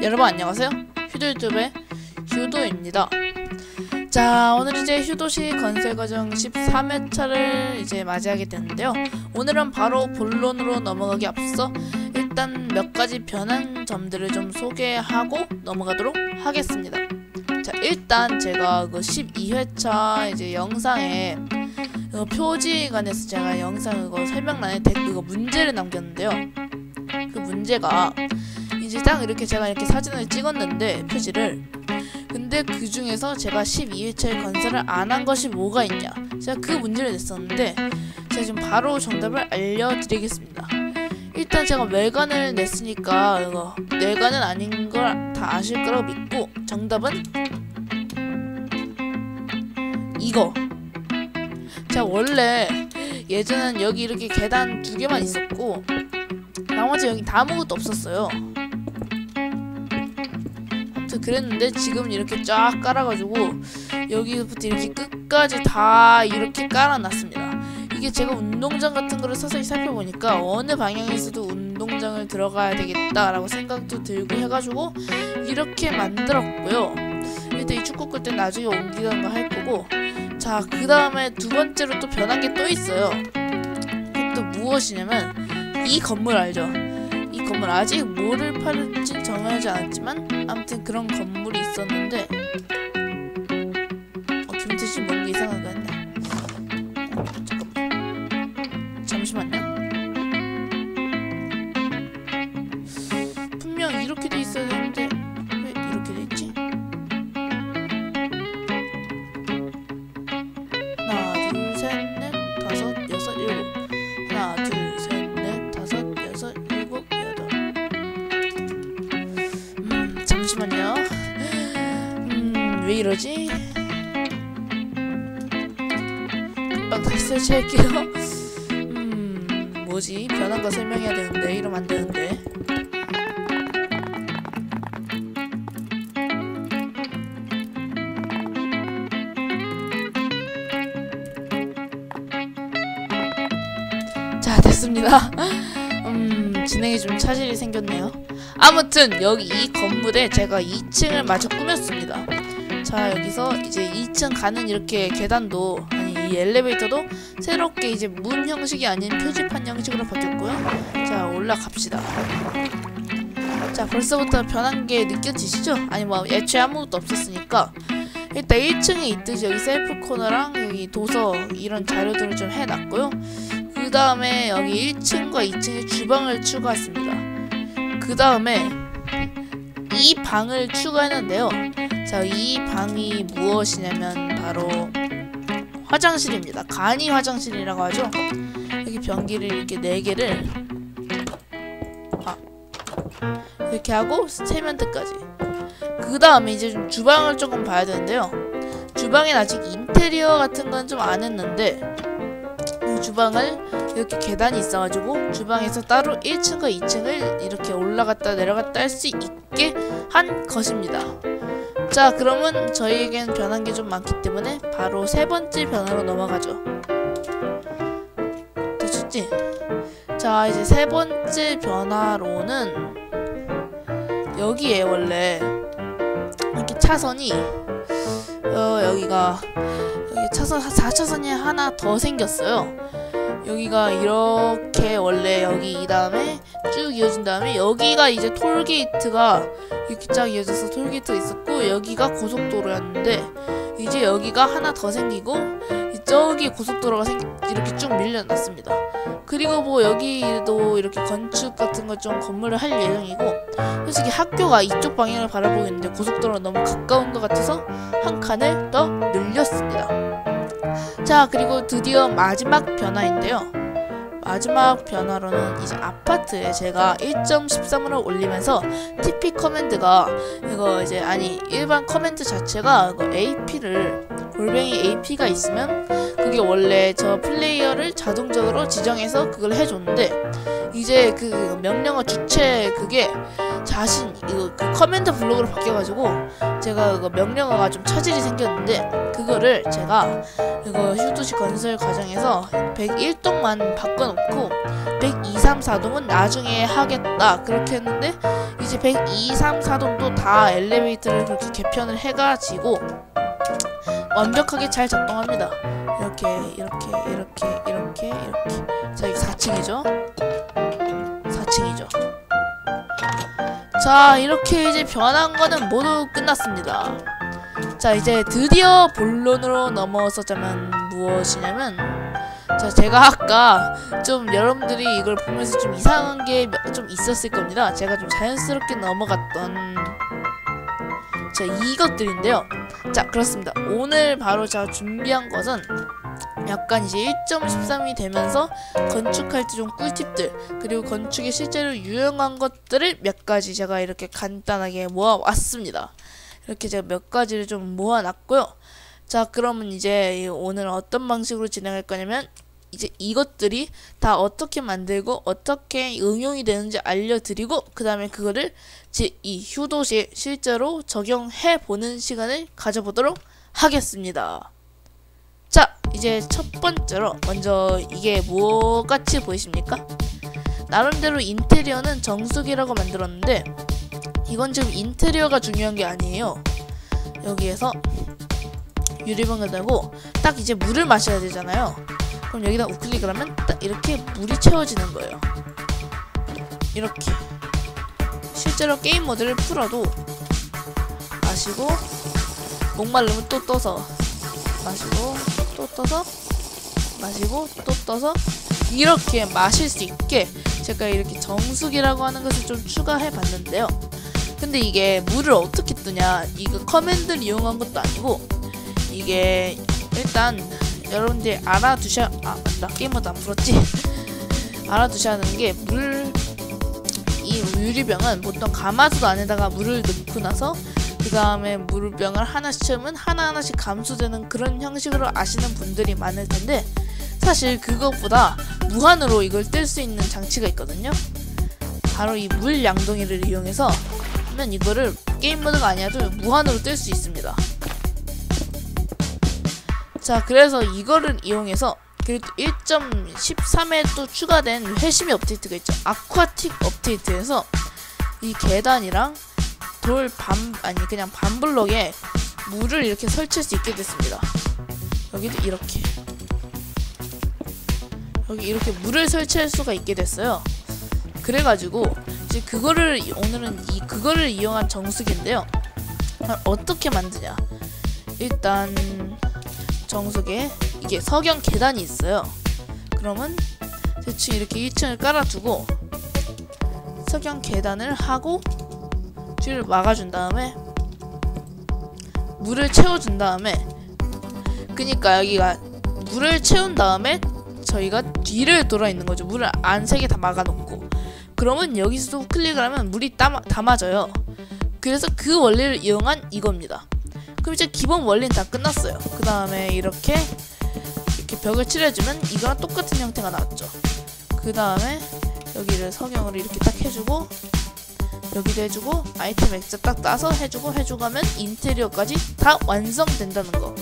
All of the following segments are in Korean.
여러분 안녕하세요. 휴도 유튜브의 휴도입니다. 자, 오늘 이제 휴도시 건설 과정 13회차를 이제 맞이하게 되는데요. 오늘은 바로 본론으로 넘어가기 앞서 일단 몇 가지 변한 점들을 좀 소개하고 넘어가도록 하겠습니다. 자, 일단 제가 그 12회차 이제 영상에 그 표지관에서 제가 영상 그거 설명란에 댓 그거 문제를 남겼는데요. 그 문제가 이제 딱 이렇게 제가 이렇게 사진을 찍었는데 표지를. 근데 그 중에서 제가 12회차에 건설을 안 한 것이 뭐가 있냐. 제가 그 문제를 냈었는데 제가 지금 바로 정답을 알려드리겠습니다. 일단 제가 외관을 냈으니까 이거 외관은 아닌 걸 다 아실 거라고 믿고 정답은 이거. 제가 원래 예전엔 여기 이렇게 계단 두 개만 있었고 나머지 여기 다 아무것도 없었어요 아무튼 그랬는데 지금 이렇게 쫙 깔아가지고 여기부터 이렇게 끝까지 다 이렇게 깔아놨습니다. 이게 제가 운동장 같은 거를 서서히 살펴보니까 어느 방향에서도 운동장을 들어가야 되겠다라고 생각도 들고 해가지고 이렇게 만들었고요. 일단 이 축구 끌때 나중에 옮기던가 할 거고 자 그 다음에 두 번째로 또 변한 게 또 있어요. 또 무엇이냐면 이 건물 알죠? 이 건물 아직 뭐를 팔을지 정하지 않았지만 아무튼 그런 건물이 있었는데 자 됐습니다. 음 진행에 좀 차질이 생겼네요. 아무튼 여기 이 건물에 제가 2층을 마저 꾸몄습니다. 자 여기서 이제 2층 가는 이렇게 계단도 아니 이 엘리베이터도 새롭게 이제 문 형식이 아닌 표지판 형식으로 바뀌었고요. 자 올라갑시다. 자 벌써부터 변한 게 느껴지시죠? 아니 뭐 애초에 아무것도 없었으니까. 일단 1층에 있듯이 여기 셀프 코너랑 여기 도서 이런 자료들을 좀 해놨고요 그 다음에 여기 1층과 2층에 주방을 추가했습니다. 그 다음에 이 방을 추가했는데요. 자, 이 방이 무엇이냐면 바로 화장실입니다. 간이 화장실이라고 하죠. 여기 변기를 이렇게 4개를 아, 이렇게 하고 세면대까지 그 다음에 이제 좀 주방을 조금 봐야 되는데요. 주방엔 아직 인테리어 같은 건 좀 안 했는데 이 주방을 이렇게 계단이 있어가지고 주방에서 따로 1층과 2층을 이렇게 올라갔다 내려갔다 할 수 있게 한 것입니다. 자 그러면 저희에겐 변한 게 좀 많기 때문에 바로 세 번째 변화로 넘어가죠. 됐지? 자 이제 세 번째 변화로는 여기에 원래 이렇게 차선이 어 여기가 여기 차선 4차선이 하나 더 생겼어요. 여기가 이렇게 원래 여기 이 다음에 쭉 이어진 다음에 여기가 이제 톨게이트가 이렇게 쫙 이어져서 톨게이트가 있었고 여기가 고속도로였는데 이제 여기가 하나 더 생기고 저기 고속도로가 생 이렇게 쭉 밀려났습니다. 그리고 뭐 여기도 이렇게 건축 같은 거좀 건물을 할 예정이고 솔직히 학교가 이쪽 방향을 바라보고 있는데 고속도로가 너무 가까운 것 같아서 한 칸을 더 늘렸습니다. 자 그리고 드디어 마지막 변화인데요. 마지막 변화로는 이제 아파트에 제가 1.13으로 올리면서 TP 커맨드가 이거 이제 아니 일반 커맨드 자체가 이거 AP를 골뱅이 AP가 있으면 그게 원래 저 플레이어를 자동적으로 지정해서 그걸 해줬는데 이제 그 명령어 주체 그게 자신 이거 그 커맨드 블록으로 바뀌어가지고 제가 이거 명령어가 좀 차질이 생겼는데 그거를 제가 이거 휴도시 건설 과정에서 101동만 바꿔놓고 102, 3, 4동은 나중에 하겠다 그렇게 했는데 이제 102, 3, 4동도 다 엘리베이터를 그렇게 개편을 해가지고 완벽하게 잘 작동합니다. 이렇게 이렇게 이렇게 이렇게 이렇게. 자 이게 4층이죠? 4층이죠. 자 이렇게 이제 변한 거는 모두 끝났습니다. 자 이제 드디어 본론으로 넘어서자면 무엇이냐면 자 제가 아까 좀 여러분들이 이걸 보면서 좀 이상한 게 좀 있었을 겁니다. 제가 좀 자연스럽게 넘어갔던 자 이것들인데요 자 그렇습니다 오늘 바로 제가 준비한 것은 약간 이제 1.13이 되면서 건축할 때 좀 꿀팁들 그리고 건축에 실제로 유용한 것들을 몇 가지 제가 이렇게 간단하게 모아왔습니다. 이렇게 제가 몇 가지를 좀 모아놨고요. 자 그러면 이제 오늘 어떤 방식으로 진행할 거냐면 이제 이것들이 다 어떻게 만들고 어떻게 응용이 되는지 알려드리고 그 다음에 그거를 제 이 휴도시에 실제로 적용해 보는 시간을 가져보도록 하겠습니다. 자, 이제 첫 번째로 먼저 이게 뭐 같이 보이십니까? 나름대로 인테리어는 정수기라고 만들었는데 이건 지금 인테리어가 중요한 게 아니에요. 여기에서 유리병을 대고 딱 이제 물을 마셔야 되잖아요. 그럼 여기다 우클릭을 하면 딱 이렇게 물이 채워지는 거예요. 이렇게 실제로 게임 모드를 풀어도 마시고 목마르면 또 떠서 마시고 또 떠서 마시고 또 떠서 이렇게 마실 수 있게 제가 이렇게 정수기라고 하는 것을 좀 추가해 봤는데요. 근데 이게 물을 어떻게 뜨냐 이거 커맨드를 이용한 것도 아니고 이게 일단 여러분들이 알아두셔 아 맞다 게임모드 안 풀었지 알아두셔야 하는 게 물 이 유리병은 보통 가마솥 안에다가 물을 넣고 나서 그 다음에 물병을 하나씩 채우면 하나하나씩 감소되는 그런 형식으로 아시는 분들이 많을 텐데 사실 그것보다 무한으로 이걸 뗄수 있는 장치가 있거든요. 바로 이 물 양동이를 이용해서 하면 이거를 게임 모드가 아니어도 무한으로 뗄수 있습니다. 자, 그래서 이거를 이용해서 그리고 1.13에 또 추가된 회심의 업데이트가 있죠. 아쿠아틱 업데이트에서 이 계단이랑 돌 반 아니 그냥 반블럭에 물을 이렇게 설치할 수 있게 됐습니다. 여기도 이렇게 여기 이렇게 물을 설치할 수가 있게 됐어요. 그래가지고 이제 그거를 오늘은 이 그거를 이용한 정수기인데요. 어떻게 만드냐? 일단 정수기에 이게 석영 계단이 있어요. 그러면 대충 이렇게 1층을 깔아두고 석영 계단을 하고 뒤를 막아준 다음에 물을 채워준 다음에 그니까 여기가 물을 채운 다음에 저희가 뒤를 돌아 있는 거죠. 물을 안세개다 막아놓고 그러면 여기서 클릭을 하면 물이 담아, 담아져요. 그래서 그 원리를 이용한 이겁니다. 그럼 이제 기본 원리는 다 끝났어요. 그 다음에 이렇게 이렇게 벽을 칠해주면 이거랑 똑같은 형태가 나왔죠. 그 다음에 여기를 성형으로 이렇게 딱 해주고 여기도 해주고 아이템 액자 딱 따서 해주고 해주고 하면 인테리어까지 다 완성된다는 거.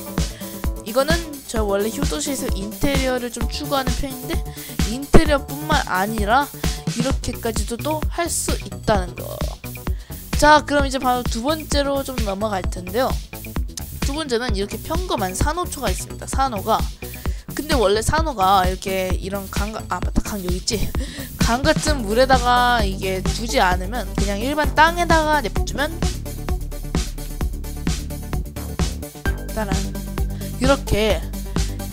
이거는 저 원래 휴도시에서 인테리어를 좀 추구하는 편인데 인테리어뿐만 아니라 이렇게까지도 또 할 수 있다는 거. 자, 그럼 이제 바로 두 번째로 좀 넘어갈 텐데요. 두 번째는 이렇게 평범한 산호초가 있습니다. 산호가 근데 원래 산호가 이렇게 이런 강, 아 맞다 강 여기 있지. 강 같은 물에다가 이게 두지 않으면 그냥 일반 땅에다가 냅두면 따란 이렇게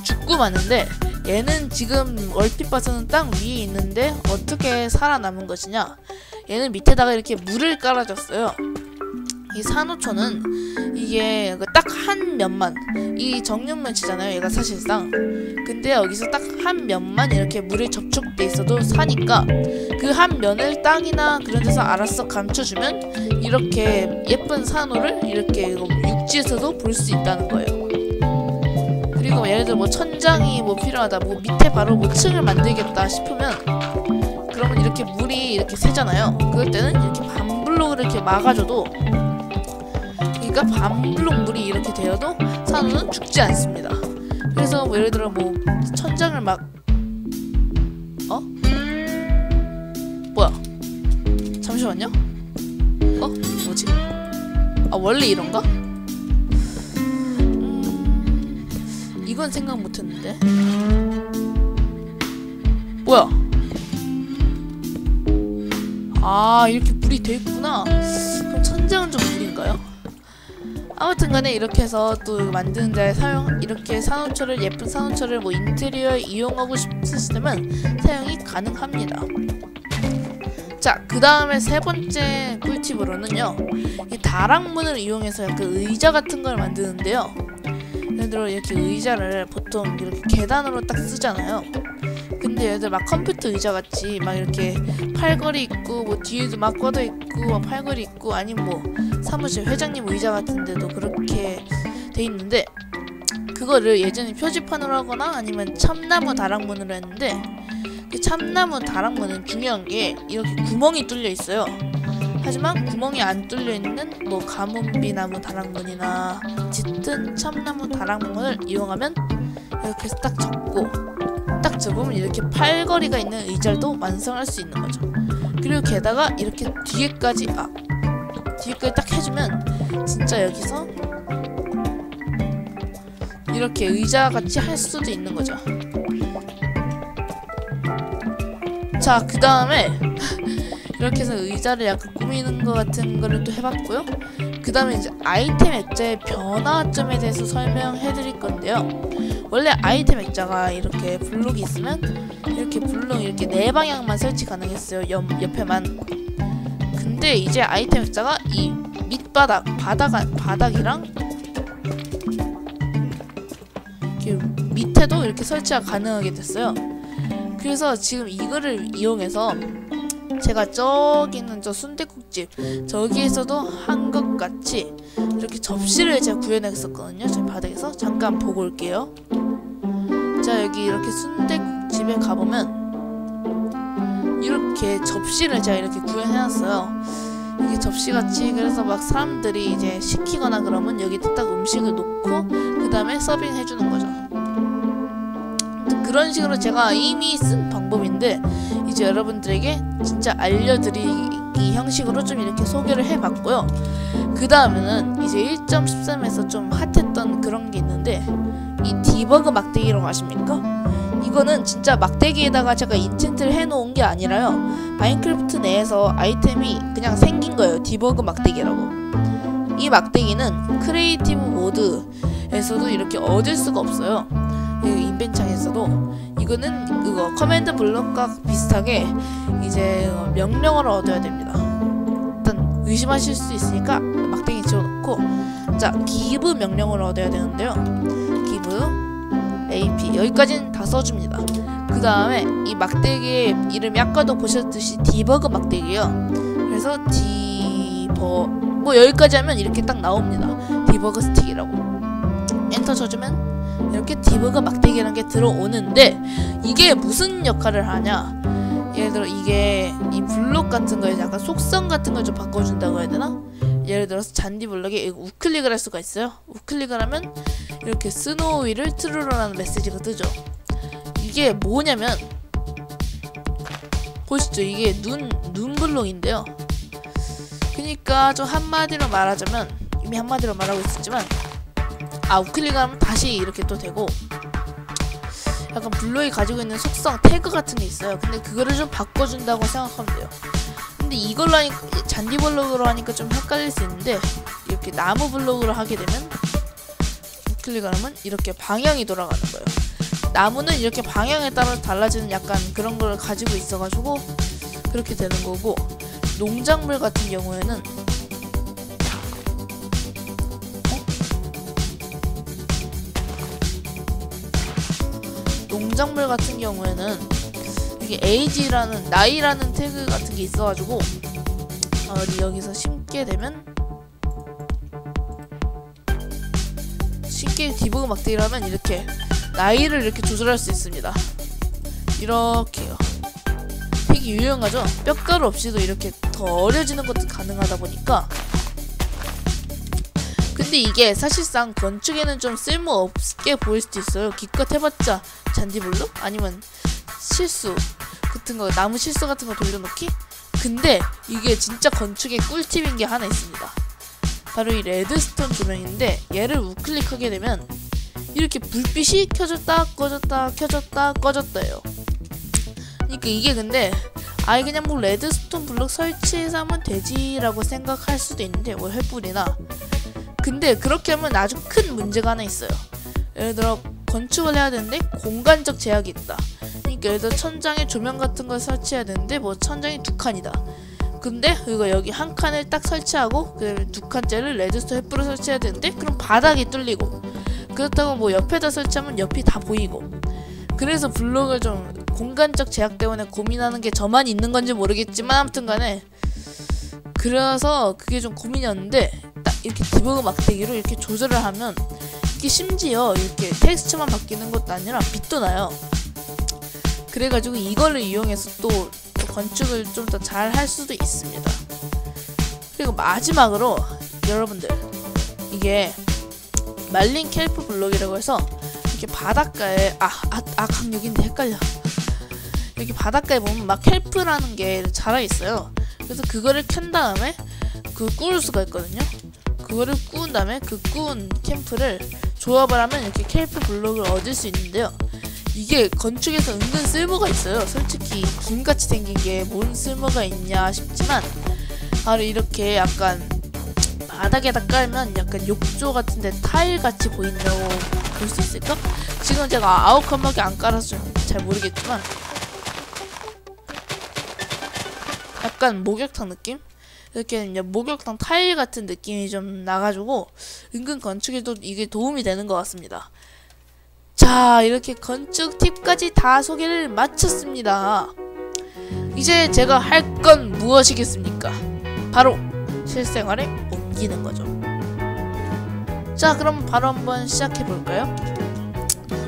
죽고 마는데 얘는 지금 얼핏 봐서는 땅 위에 있는데 어떻게 살아남은 것이냐? 얘는 밑에다가 이렇게 물을 깔아줬어요. 이 산호초는 이게 딱 한 면만 이 정육면치잖아요 얘가 사실상 근데 여기서 딱 한 면만 이렇게 물에 접촉돼 있어도 사니까 그 한 면을 땅이나 그런 데서 알아서 감춰주면 이렇게 예쁜 산호를 이렇게 육지에서도 볼 수 있다는 거예요 그리고 뭐 예를 들어 뭐 천장이 뭐 필요하다 뭐 밑에 바로 뭐 층을 만들겠다 싶으면 그러면 이렇게 물이 이렇게 새잖아요. 그럴 때는 이렇게 반블록을 이렇게 막아줘도 그러니까 반블록 물이 이렇게 되어도 산호는 죽지 않습니다. 그래서 뭐 예를 들어 뭐 천장을 막 어? 뭐야? 잠시만요. 어? 뭐지? 아 원래 이런가? 음, 이건 생각 못했는데. 뭐야? 아 이렇게 물이 돼 있구나. 그럼 천장은 좀 물인가요? 아무튼 간에 이렇게 해서 또 만드는 데 사용 이렇게 산호초를 예쁜 산호초를 뭐 인테리어에 이용하고 싶으시다면 사용이 가능합니다. 자, 그 다음에 세 번째 꿀팁으로는요, 이 다락문을 이용해서 약간 의자 같은 걸 만드는데요. 예를 들어 이렇게 의자를 보통 이렇게 계단으로 딱 쓰잖아요. 근데 얘들 막 컴퓨터 의자 같이 막 이렇게 팔걸이 있고 뭐 뒤에도 막 뻗어 있고 막 팔걸이 있고 아니면 뭐 사무실 회장님 의자 같은데도 그렇게 돼 있는데 그거를 예전에 표지판으로 하거나 아니면 참나무 다락문으로 했는데 그 참나무 다락문은 중요한 게 이렇게 구멍이 뚫려 있어요. 하지만 구멍이 안 뚫려 있는 뭐 가문비나무 다락문이나 짙은 참나무 다락문을 이용하면 이렇게 딱 접고 딱 접으면 이렇게 팔걸이가 있는 의자도 완성할 수 있는 거죠. 그리고 게다가 이렇게 뒤에까지 아 뒤에까지 딱 해주면 진짜 여기서 이렇게 의자 같이 할 수도 있는 거죠. 자, 그 다음에 이렇게 해서 의자를 약간 꾸미는 것 같은 거를 또 해봤고요. 그 다음에 이제 아이템 액자의 변화점에 대해서 설명해 드릴 건데요. 원래 아이템 액자가 이렇게 블록이 있으면 이렇게 블록 이렇게 네 방향만 설치 가능했어요. 옆, 옆에만. 근데 이제 아이템 액자가 이 밑바닥, 바닥, 바닥이랑 이렇게 밑에도 이렇게 설치가 가능하게 됐어요. 그래서 지금 이거를 이용해서 제가 저기 있는 저 순대국집 저기에서도 한것 같이 이렇게 접시를 제가 구해냈었거든요. 저희 바닥에서 잠깐 보고 올게요. 자 여기 이렇게 순대국집에 가보면 이렇게 접시를 제가 이렇게 구해놨어요. 이게 접시같이 그래서 막 사람들이 이제 시키거나 그러면 여기다 딱 음식을 놓고 그 다음에 서빙 해주는 거죠. 그런 식으로 제가 이미 쓴 방법인데 이제 여러분들에게 진짜 알려드리 기 형식으로 좀 이렇게 소개를 해봤고요. 그 다음에는 이제 1.13에서 좀 핫했던 그런 게 있는데 이 디버그 막대기라고 아십니까? 이거는 진짜 막대기에다가 제가 인챈트를 해놓은 게 아니라요. 마인크래프트 내에서 아이템이 그냥 생긴 거예요. 디버그 막대기라고. 이 막대기는 크리에이티브 모드에서도 이렇게 얻을 수가 없어요. 이 인벤창에서도 이거는 그거 커맨드 블록과 비슷하게 이제 명령어를 얻어야 됩니다. 일단 의심하실 수 있으니까 막대기 지워놓고 자 give 명령어를 얻어야 되는데요. give ap 여기까지는 다 써줍니다. 그 다음에 이 막대기의 이름이 아까도 보셨듯이 디버그 막대기예요. 그래서 디버 뭐 여기까지 하면 이렇게 딱 나옵니다. 디버그 스틱이라고 엔터 쳐주면 이렇게 디버그 막대기라는 게 들어오는데 이게 무슨 역할을 하냐? 예를 들어 이게 이 블록 같은 거에 약간 속성 같은 걸 좀 바꿔준다고 해야 되나? 예를 들어서 잔디 블록에 우클릭을 할 수가 있어요. 우클릭을 하면 이렇게 스노우 위를 트루러라는 메시지가 뜨죠. 이게 뭐냐면 보시죠. 이게 눈, 눈 블록인데요. 그니까 좀 한마디로 말하자면 이미 한마디로 말하고 있었지만 아 우클릭하면 다시 이렇게 또 되고. 약간 블록이 가지고 있는 속성 태그 같은 게 있어요. 근데 그거를 좀 바꿔준다고 생각하면 돼요. 근데 이걸로 하니까 잔디 블록으로 하니까 좀 헷갈릴 수 있는데 이렇게 나무 블록으로 하게 되면 우클릭을 하면 이렇게 방향이 돌아가는 거예요. 나무는 이렇게 방향에 따라 달라지는 약간 그런 걸 가지고 있어가지고 그렇게 되는 거고 농작물 같은 경우에는 농작물 같은 경우에는 이게 age라는 나이라는 태그 같은 게 있어가지고 어디 여기서 심게 되면 심게 디버그 막대기라면 이렇게 나이를 이렇게 조절할 수 있습니다. 이렇게요. 되게 유용하죠. 뼈가루 없이도 이렇게 더 어려지는 것도 가능하다 보니까 근데 이게 사실상 건축에는 좀 쓸모없게 보일 수도 있어요. 기껏 해봤자 잔디블록? 아니면 실수 같은 거, 나무 실수 같은 거 돌려놓기? 근데 이게 진짜 건축의 꿀팁인 게 하나 있습니다. 바로 이 레드스톤 조명인데 얘를 우클릭하게 되면 이렇게 불빛이 켜졌다 꺼졌다 켜졌다 꺼졌다예요. 그러니까 이게 근데 아예 그냥 뭐 레드스톤 블록 설치해서 하면 되지라고 생각할 수도 있는데 뭐 횃불이나 근데 그렇게 하면 아주 큰 문제가 하나 있어요. 예를 들어 건축을 해야 되는데 공간적 제약이 있다. 그러니까 예를 들어 천장에 조명 같은 걸 설치해야 되는데 뭐 천장이 두 칸이다. 근데 이거 여기 한 칸을 딱 설치하고 그다음에 두 칸째를 레드스톤 횃불을 설치해야 되는데 그럼 바닥이 뚫리고 그렇다고 뭐 옆에다 설치하면 옆이 다 보이고 그래서 블록을 좀 공간적 제약 때문에 고민하는 게 저만 있는 건지 모르겠지만 아무튼 간에 그래서 그게 좀 고민이었는데 딱 이렇게 디버그 막대기로 이렇게 조절을 하면 이게 심지어 이렇게 텍스처만 바뀌는 것도 아니라 빛도 나요. 그래가지고 이거를 이용해서 또, 또 건축을 좀 더 잘 할 수도 있습니다. 그리고 마지막으로 여러분들 이게 말린 켈프 블록이라고 해서 이렇게 바닷가에 아아아 아, 강력인데 헷갈려. 여기 바닷가에 보면 막 켈프라는 게 자라 있어요. 그래서 그거를 켠 다음에 그 구울 수가 있거든요. 그거를 구운 다음에 그 구운 캠프를 조합을 하면 이렇게 켈프 블록을 얻을 수 있는데요. 이게 건축에서 은근 쓸모가 있어요. 솔직히 김같이 생긴 게 뭔 쓸모가 있냐 싶지만 바로 이렇게 약간 바닥에다 깔면 약간 욕조 같은데 타일 같이 보인다고 볼 수 있을까? 지금 제가 아홉 칸밖에 안 깔아서 잘 모르겠지만 약간 목욕탕 느낌? 이렇게 이제 목욕탕 타일 같은 느낌이 좀 나가지고 은근 건축에도 이게 도움이 되는 것 같습니다. 자, 이렇게 건축 팁까지 다 소개를 마쳤습니다. 이제 제가 할 건 무엇이겠습니까? 바로 실생활에 옮기는 거죠. 자, 그럼 바로 한번 시작해 볼까요?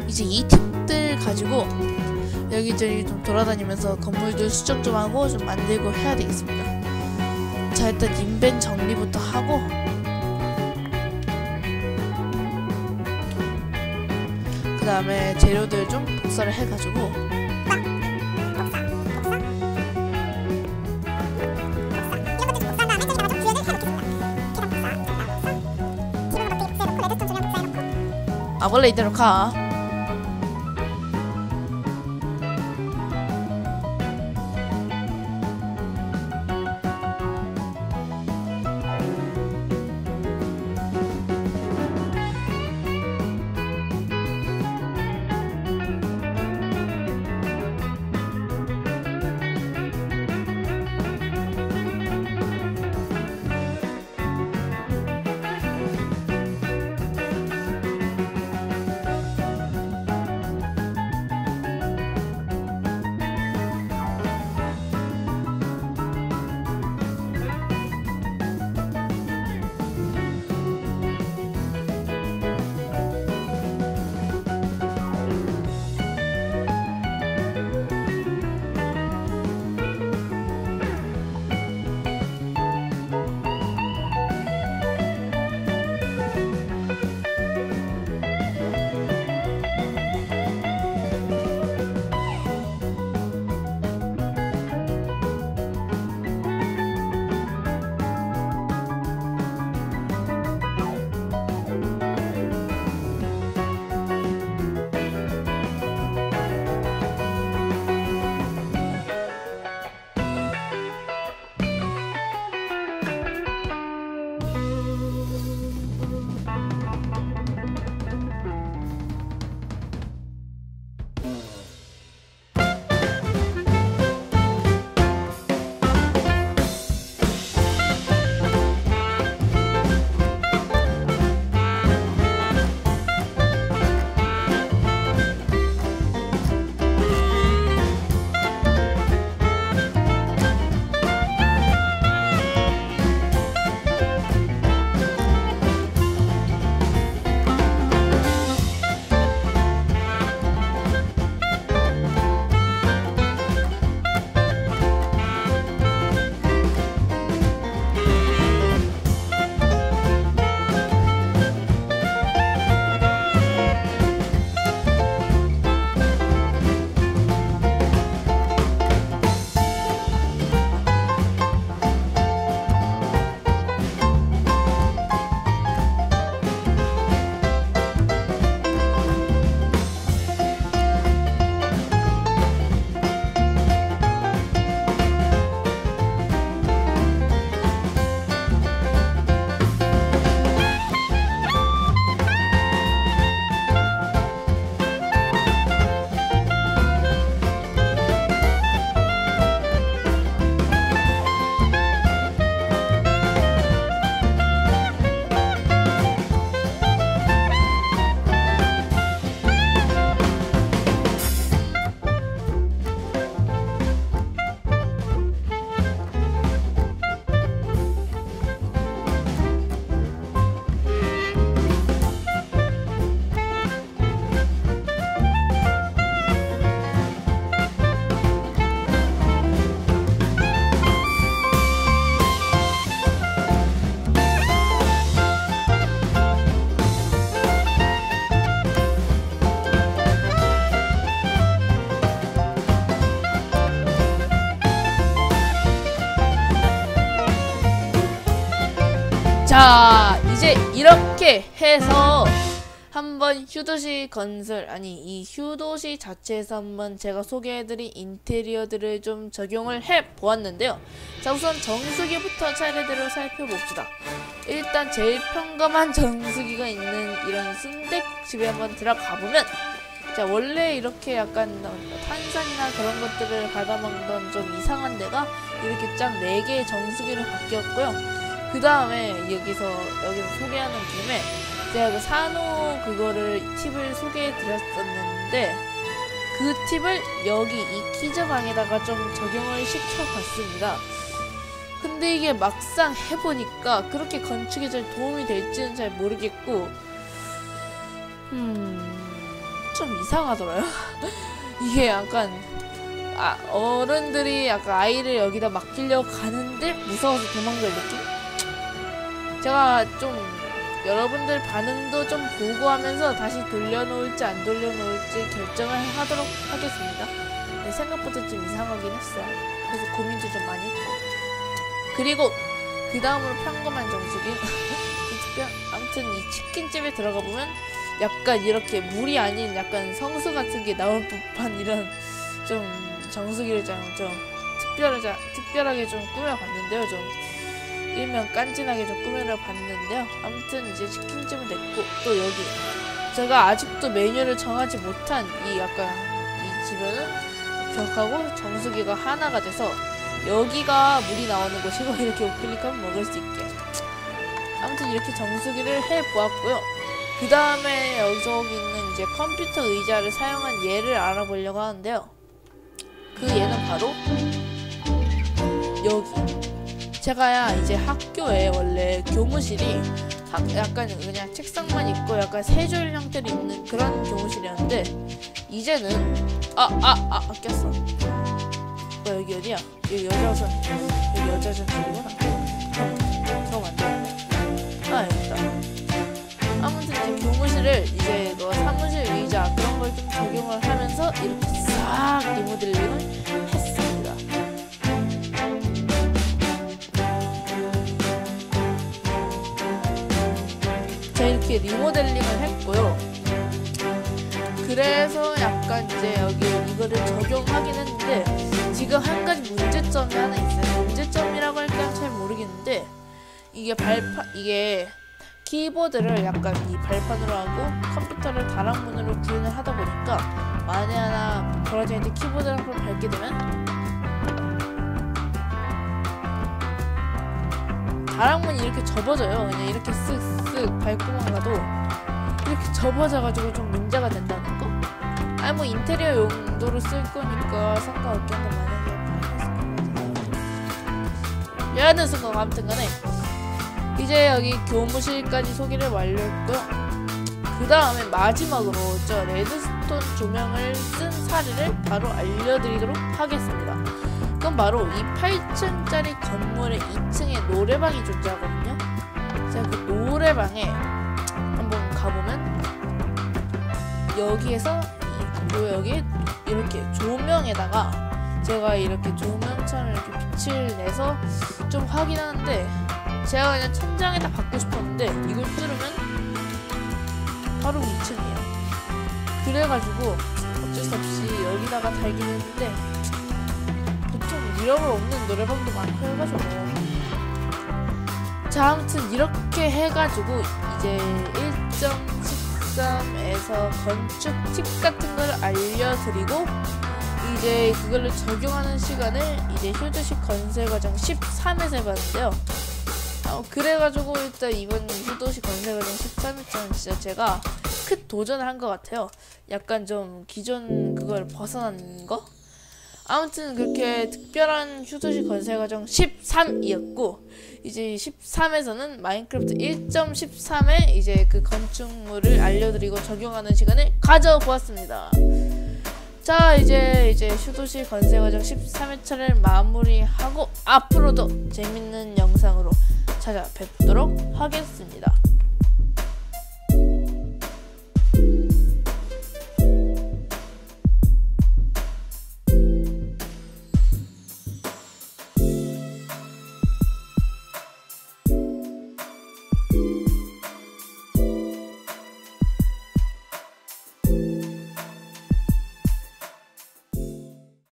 이제 이 팁들 가지고 여기저기 좀 돌아다니면서 건물들 수정 좀 하고 좀 만들고 해야 되겠습니다. 자, 일단 인벤 정리부터 하고. 그 다음에 재료들 좀 복사를 해가지고. 아 원래 이대로 가 이렇게 해서 한번 휴도시 건설 아니 이 휴도시 자체에서 한번 제가 소개해드린 인테리어들을 좀 적용을 해 보았는데요. 자 우선 정수기부터 차례대로 살펴봅시다. 일단 제일 평범한 정수기가 있는 이런 순대국집에 한번 들어가 보면 자 원래 이렇게 약간 탄산이나 그런 것들을 받아먹던 좀 이상한 데가 이렇게 쫙 4개의 정수기로 바뀌었고요 그 다음에 여기서 여기서 소개하는 김에 제가 그 산호 그거를 팁을 소개해 드렸었는데 그 팁을 여기 이 퀴즈방에다가 좀 적용을 시켜봤습니다 근데 이게 막상 해보니까 그렇게 건축에 잘 도움이 될지는 잘 모르겠고 음... 좀 이상하더라요. 이게 약간 아, 어른들이 약간 아이를 여기다 맡기려고 가는데 무서워서 도망갈 느낌? 제가 좀 여러분들 반응도 좀 보고 하면서 다시 돌려놓을지 안 돌려놓을지 결정을 하도록 하겠습니다. 네, 생각보다 좀 이상하긴 했어요. 그래서 고민도 좀 많이 했고. 그리고 그 다음으로 평범한 정수기. 아무튼 이 치킨집에 들어가 보면 약간 이렇게 물이 아닌 약간 성수 같은 게 나올 법한 이런 좀 정수기를 좀, 좀 특별하게, 특별하게 좀 꾸며봤는데요. 좀 일면 깐진하게 좀 꾸며봤는데요. 아무튼 이제 치킨집은 됐고 또 여기 제가 아직도 메뉴를 정하지 못한 이 약간 이 집에는 벽하고 정수기가 하나가 돼서 여기가 물이 나오는 곳이고 이렇게 우클릭하면 먹을 수 있게 아무튼 이렇게 정수기를 해보았고요. 그 다음에 여기 있는 이제 컴퓨터 의자를 사용한 예를 알아보려고 하는데요. 그 예는 바로 여기. 제가야 이제 학교에 원래 교무실이 약간 그냥 책상만 있고 약간 세줄 형태로 있는 그런 교무실이었는데 이제는 아아아 아, 아, 아, 꼈어. 뭐 여기 어디야? 여기 여자선 여기 여자선 들구나 들어가면 안 되는데. 아 여기다. 아무튼 교무실을 이제 너 사무실 의자 그런 걸 좀 적용을 하면서 이렇게 싹 리모델링을 이렇게 리모델링을 했고요. 그래서 약간 이제 여기 이거를 적용하긴 했는데 지금 한 가지 문제점이 하나 있어요. 문제점이라고 할까 잘 모르겠는데 이게 발판 이게 키보드를 약간 이 발판으로 하고 컴퓨터를 다락문으로 구현을 하다 보니까 만에 하나 벌어져 있는 키보드를 한번 밟게 되면 다락문이 이렇게 접어져요 그냥 이렇게 쓱쓱 밟고만 가도 이렇게 접어져가지고 좀 문제가 된다는 거? 아니 뭐 인테리어 용도로 쓸 거니까 상관없겠는데 만약에 얘는 순간 아무튼 간에 이제 여기 교무실까지 소개를 완료했고요. 그 다음에 마지막으로 저 레드스톤 조명을 쓴 사례를 바로 알려드리도록 하겠습니다. 그건 바로 이 8층짜리 건물의 2층에 노래방이 존재하거든요. 제가 그 노래방에 한번 가보면 여기에서 이 여기 이렇게 조명에다가 제가 이렇게 조명처럼 이렇게 빛을 내서 좀 확인하는데 제가 그냥 천장에다 받고 싶었는데 이걸 뚫으면 바로 2층이에요. 그래가지고 어쩔 수 없이 여기다가 달긴 했는데 미러볼 없는 노래방도 많고 해가지고 자 아무튼 이렇게 해가지고 이제 1.13에서 건축 팁 같은 걸 알려드리고 이제 그걸로 적용하는 시간을 이제 휴즈식 건설 과정 13에서 해봤는데요. 어, 그래가지고 일단 이번 휴도시 건설 과정 13일차는 진짜 제가 큰 도전을 한 것 같아요. 약간 좀 기존 그걸 벗어난 거? 아무튼 그렇게 특별한 휴도시 건설 과정 13이었고 이제 13에서는 마인크래프트 1.13에 이제 그 건축물을 알려드리고 적용하는 시간을 가져보았습니다. 자 이제 이제 휴도시 건설 과정 13회차를 마무리하고 앞으로도 재밌는 영상으로 찾아뵙도록 하겠습니다.